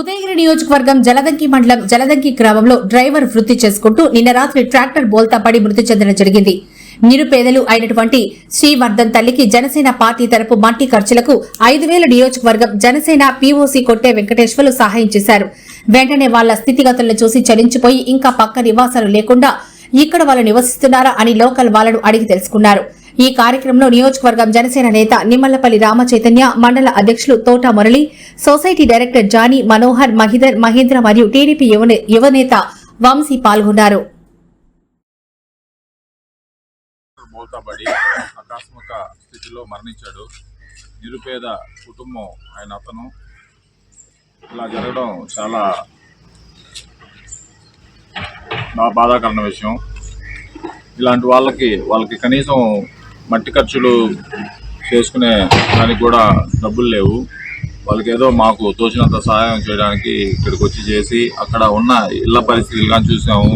ఉదయగిరి నియోజకవర్గం జలదంకి మండలం జలదంకి గ్రామంలో డ్రైవర్ వృత్తి చేసుకుంటూ నిన్న రాత్రి ట్రాక్టర్ బోల్తా పడి మృతి చెందడం జరిగింది. నిరుపేదలు అయినటువంటి శ్రీవర్ధన్ తల్లికి జనసేన పార్టీ తరపు మట్టి ఖర్చులకు ఐదు వేల నియోజకవర్గం జనసేన పీఓసీ కొట్టే వెంకటేశ్వర్లు సహాయం చేశారు. వెంటనే వాళ్ళ స్థితిగతులను చూసి చలించిపోయి ఇంకా పక్క నివాసాలు లేకుండా ఇక్కడ వాళ్ళు నివసిస్తున్నారా అని లోకల్ వాళ్ళను అడిగి తెలుసుకున్నారు. ఈ కార్యక్రమంలో నియోజకవర్గం జనసేన నేత నిమ్మలపల్లి రామచైతన్య మండల అధ్యక్షులు తోట మురళి సొసైటీ డైరెక్టర్ జానీ మనోహర్ మహిదర్ మహేంద్ర మరియు టీడీపీ యువనే- యువనేత వంశీ పాల్గొన్నారు. ఆకస్మిక స్థితిలో మరణించాడు. నిరుపేద కుటుంబం ఆయన అతను. ఇలా జరగడం చాలా బాధాకరమైన విషయం. ఇలాంటి వాళ్ళకి వాళ్ళకి కనీసం మట్టి ఖర్చులు చేసుకునే దానికి కూడా డబ్బులు లేవు. వాళ్ళకి ఏదో మాకు తోచినంత సహాయం చేయడానికి ఇక్కడికి వచ్చి చేసి అక్కడ ఉన్న ఇళ్ళ పరిస్థితులు కానీ చూసాము.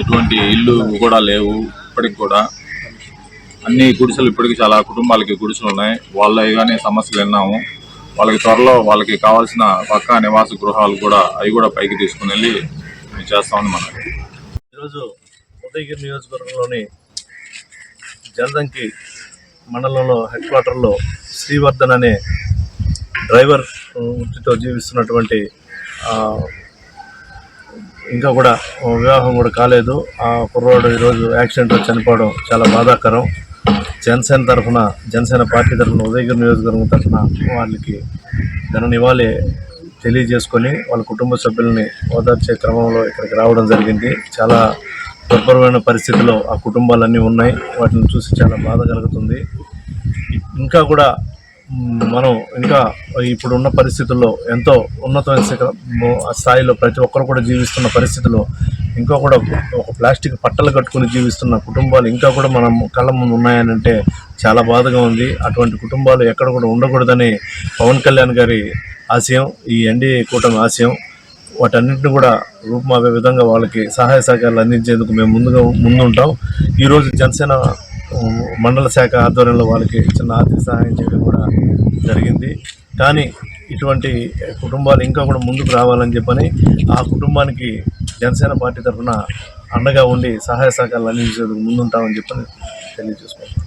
ఎటువంటి ఇల్లు కూడా లేవు ఇప్పటికి కూడా. అన్ని గుడిసెలు ఇప్పటికి చాలా కుటుంబాలకి గుడిసెలు ఉన్నాయి. వాళ్ళవి కానీ సమస్యలు విన్నాము. వాళ్ళకి త్వరలో వాళ్ళకి కావాల్సిన పక్కా నివాస గృహాలు కూడా అవి కూడా పైకి తీసుకుని వెళ్ళి మేము చేస్తామని మనం. ఈరోజు ఉదయగిరి నియోజకవర్గంలోని జలదంకి మండలంలో హెడ్ క్వార్టర్లో శ్రీవర్ధన్ అనే డ్రైవర్ వృత్తితో జీవిస్తున్నటువంటి ఇంకా కూడా వివాహం కూడా కాలేదు. ఆ కుర్రోడు ఈరోజు యాక్సిడెంట్లో చనిపోవడం చాలా బాధాకరం. జనసేన తరఫున జనసేన పార్టీ తరఫున ఉదయగిరి నియోజకవర్గం తరఫున వాళ్ళకి ధన నివాళి తెలియజేసుకొని వాళ్ళ కుటుంబ సభ్యుల్ని ఓదార్చే క్రమంలో ఇక్కడికి రావడం జరిగింది. చాలా దుర్భరమైన పరిస్థితిలో ఆ కుటుంబాలన్నీ ఉన్నాయి. వాటిని చూసి చాలా బాధ కలుగుతుంది. ఇంకా కూడా మనం ఇంకా ఇప్పుడు ఉన్న పరిస్థితుల్లో ఎంతో ఉన్నతమైన శిఖర- స్థాయిలో ప్రతి ఒక్కరు కూడా జీవిస్తున్న పరిస్థితిలో ఇంకా కూడా ఒక ప్లాస్టిక్ పట్టలు కట్టుకుని జీవిస్తున్న కుటుంబాలు ఇంకా కూడా మనం కళ్ళ ముందు ఉన్నాయనంటే చాలా బాధగా ఉంది. అటువంటి కుటుంబాలు ఎక్కడ కూడా ఉండకూడదని పవన్ కళ్యాణ్ గారి ఆశయం ఈ ఎన్డీఏ కూటమి ఆశయం. వాటన్నింటిని కూడా రూపుమాపే విధంగా వాళ్ళకి సహాయ సహకారాలు అందించేందుకు మేము ముందుగా ముందుంటాం. ఈరోజు జనసేన మండల శాఖ ఆధ్వర్యంలో వాళ్ళకి చిన్న ఆర్థిక సహాయం చేయడం కూడా జరిగింది. కానీ ఇటువంటి కుటుంబాలు ఇంకా కూడా ముందుకు రావాలని చెప్పని ఆ కుటుంబానికి జనసేన పార్టీ తరఫున అండగా ఉండి సహాయ సహకారాలు అందించేందుకు ముందుంటామని చెప్పని తెలియజేసుకుంటాం